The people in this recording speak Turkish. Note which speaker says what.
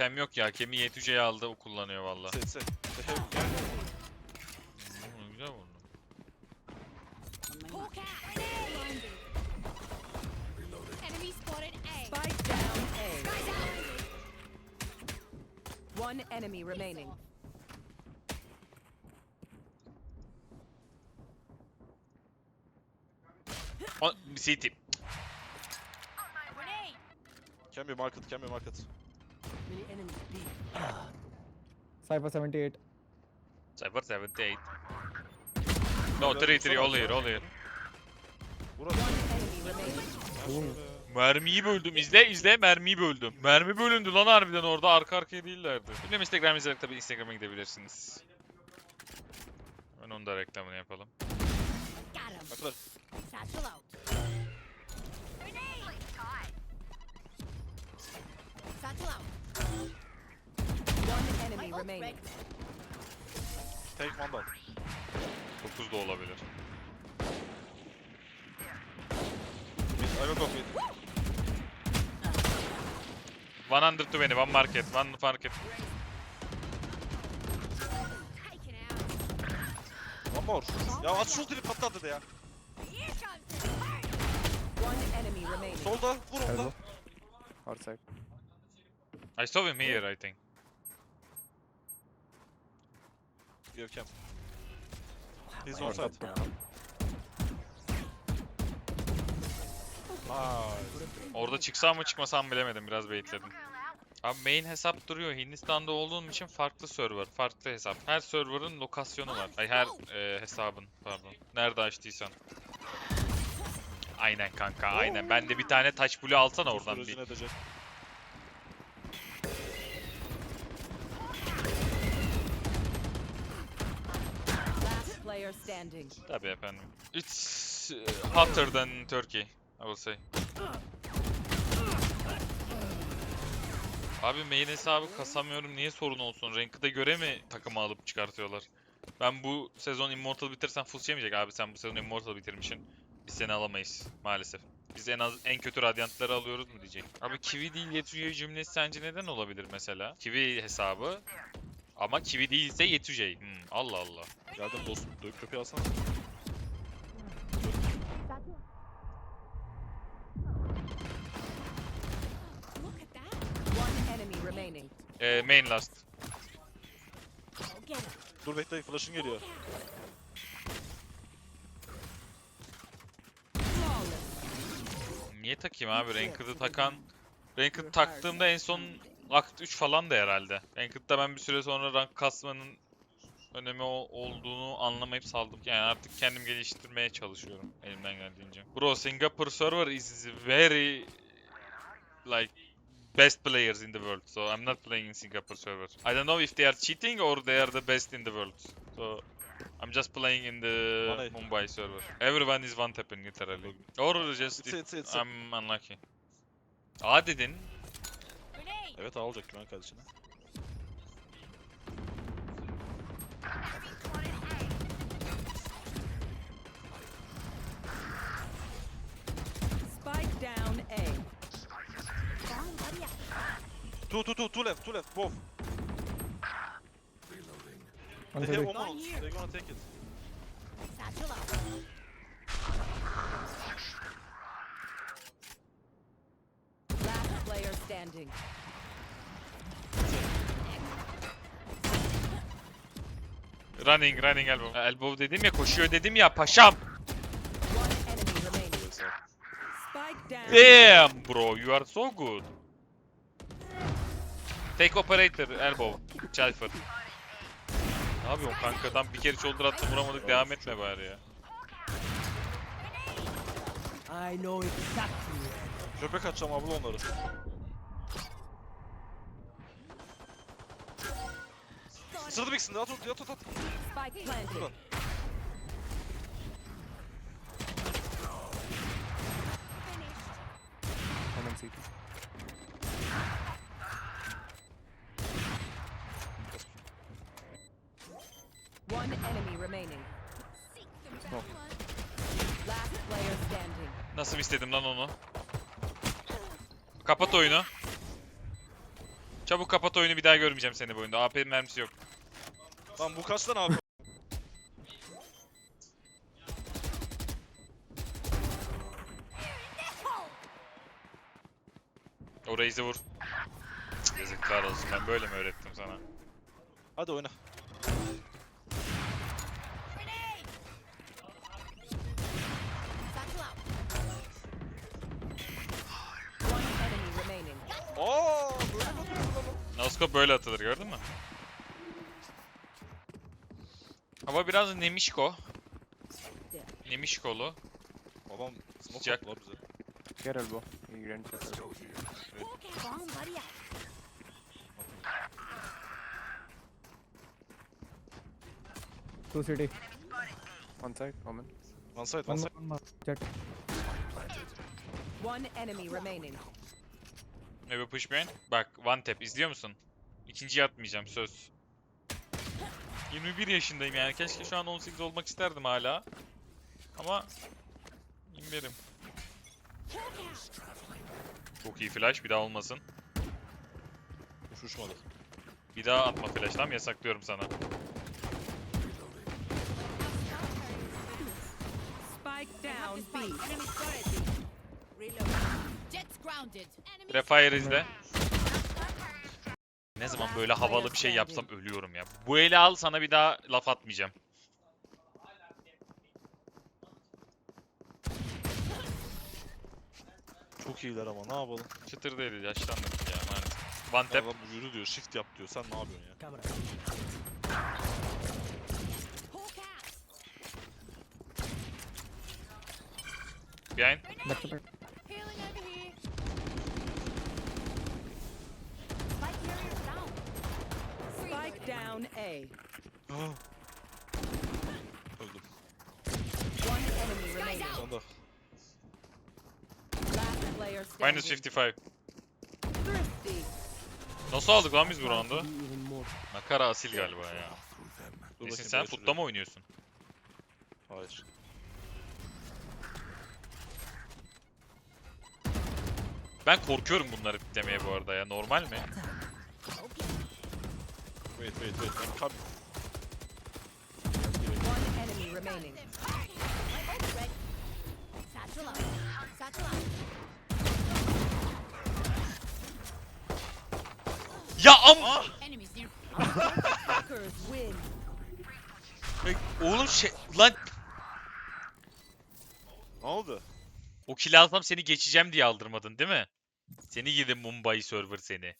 Speaker 1: kem yok ya. Kemi Y2C'yi aldı o kullanıyor valla. Hmm, Güzel vurdu.
Speaker 2: Hawk out. Enemy spotted A.
Speaker 3: Spike down A.
Speaker 2: Guys out.
Speaker 3: One enemy remaining.
Speaker 1: O, CT.
Speaker 4: Can be market, can be market.
Speaker 5: Cypher 78.
Speaker 1: Cyber 78. No 3 3 all here all here.
Speaker 4: Burası.
Speaker 5: Oğlum.
Speaker 1: Mermiyi böldüm. İzle izle mermiyi böldüm. Mermi bölündü lan harbiden orada arka arkaya değillerdi. Bilmem Instagram izleyerek tabii Instagram'a gidebilirsiniz. Ben onun da reklamını yapalım.
Speaker 4: Baklar.
Speaker 2: Satchel out. Grenade. Satchel out.
Speaker 3: One enemy
Speaker 2: My ult
Speaker 3: remaining.
Speaker 4: Take mandal.
Speaker 1: 9 da olabilir.
Speaker 4: Mid, I will go mid.
Speaker 1: 120 one market one market.
Speaker 4: One more. Ya at şu ultini patlat dedi ya.
Speaker 3: One enemy remaining.
Speaker 4: Solda, vur onda.
Speaker 5: Elbow. Outside.
Speaker 1: I saw him here I think.
Speaker 4: Cam. He's on side.
Speaker 1: Orada çıksam mı çıkmasam bilemedim biraz baitledim. Abi main hesap duruyor. Hindistan'da olduğum için farklı server, farklı hesap. Her server'ın lokasyonu var. Ay her e, hesabın pardon. Nerede açtıysan. Aynen kanka aynen. Ben de bir tane touch blue alsana oradan bir. Tabii efendim. It's uh, hotter than Turkey, I will say. Abi main hesabı kasamıyorum niye sorun olsun? Ranked'a göre mi takımı alıp çıkartıyorlar? Ben bu sezon Immortal bitirsem full yemeyecek abi sen bu sezon Immortal bitirmişsin. Biz seni alamayız maalesef. Biz en az en kötü radyantları alıyoruz mu diyecek. Abi Kiwi değil Yetüce cümlesi sence neden olabilir mesela? Kiwi hesabı ama Kiwi değilse Yetüce. Hmm, Allah Allah.
Speaker 4: Geldim dostum. Dövüp köpeği alsana.
Speaker 1: Ee, main last.
Speaker 4: Dur bekle, flash'ın geliyor.
Speaker 1: Niye takayım abi? Ranked'ı takan... Ranked taktığımda en son Akt 3 falan da herhalde. Ranked'da ben bir süre sonra rank kasmanın önemi olduğunu anlamayıp saldım. Yani artık kendim geliştirmeye çalışıyorum elimden geldiğince. Bro, Singapore server is very like best players in the world. So I'm not playing in Singapore server. I don't know if they are cheating or they are the best in the world. So I'm just playing in the. Mumbai server. Everyone is one tapping literally. Or just
Speaker 4: It's it's it's.
Speaker 1: I'm unlucky. A dedin.
Speaker 4: Evet alacak güven kardeşine.
Speaker 3: Spike down A.
Speaker 4: Two two two two left two left both. They have one more. They're gonna take it.
Speaker 2: Satchel out.
Speaker 3: Last player standing.
Speaker 1: Running, running elbow. Elbow dedim ya, koşuyor dedim ya paşam. Damn bro, you are so good. Take operator, elbow. Chelfer. Ne yapıyorsun kankadan bir kere shoulder attım vuramadık devam etme bari ya.
Speaker 6: I know exactly.
Speaker 4: Köpek atacağım abla onları. Sırada beksin at at at at.
Speaker 3: Spike planted.
Speaker 4: Buradan.
Speaker 5: One
Speaker 3: enemy remaining.
Speaker 5: No.
Speaker 3: Last player standing.
Speaker 1: Nasıl istedim lan onu? Kapat oyunu. Çabuk kapat oyunu bir daha görmeyeceğim seni bu oyunda. AP mermisi yok.
Speaker 4: Lan bu kaç tane abi?
Speaker 1: O Raze'i vur. Yazıklar olsun ben böyle mi öğrettim sana?
Speaker 4: Hadi oyna.
Speaker 1: Noskop böyle atılır gördün mü? Hava biraz nemişko. Nemişkolu.
Speaker 4: Adam smoke
Speaker 1: Sıcak.
Speaker 4: attılar bize.
Speaker 5: Get elbow. He didn't check elbow.
Speaker 2: Bomb buddy out.
Speaker 5: Two city. One side, Omen.
Speaker 4: One side, one
Speaker 5: One more,
Speaker 4: side.
Speaker 5: one more. Jet.
Speaker 3: One enemy remaining.
Speaker 1: Maybe push behind. Bak one tap izliyor musun? İkinciyi atmayacağım söz. 21 yaşındayım yani keşke şu an 18 olmak isterdim hala. Ama 21'im. Çok iyi flash bir daha olmasın.
Speaker 4: Uç uçmadı.
Speaker 1: Bir daha atma flash tamam yasaklıyorum sana.
Speaker 3: Spike down B.
Speaker 2: Enemy spotted. Reload. Jet's grounded. Enemy
Speaker 1: Refire izle. Ne zaman böyle havalı bir şey yapsam ölüyorum ya. Bu eli al sana bir daha laf atmayacağım.
Speaker 4: Çok iyiler ama ne yapalım?
Speaker 1: Çıtır değil yaşlandık ya maalesef. One tap.
Speaker 4: Adam yürü diyor, shift yap diyor. Sen ne yapıyorsun ya?
Speaker 1: Behind.
Speaker 5: Back to back.
Speaker 2: Down
Speaker 3: A.
Speaker 4: Ah. Öldüm.
Speaker 3: One enemy remaining.
Speaker 4: Sen de.
Speaker 3: Last player standing.
Speaker 1: Minus 55.
Speaker 3: Thrifty.
Speaker 1: Nasıl aldık lan biz bu roundu? Makara asil galiba ya.
Speaker 4: Dur
Speaker 1: Nesin
Speaker 4: bakayım,
Speaker 1: sen futta
Speaker 4: şuraya.
Speaker 1: mı oynuyorsun?
Speaker 4: Hayır.
Speaker 1: Ben korkuyorum bunları demeye bu arada ya. Normal mi?
Speaker 4: Wait, wait, wait. I'm coming.
Speaker 3: One enemy remaining.
Speaker 2: My ult's ready. Satchel out. Satchel out.
Speaker 1: Ya am...
Speaker 2: Enemies near.
Speaker 3: Fuckers win.
Speaker 1: Oğlum şey... Lan...
Speaker 4: Ne oldu?
Speaker 1: O kill alsam seni geçeceğim diye aldırmadın değil mi? Seni gidin Mumbai server seni.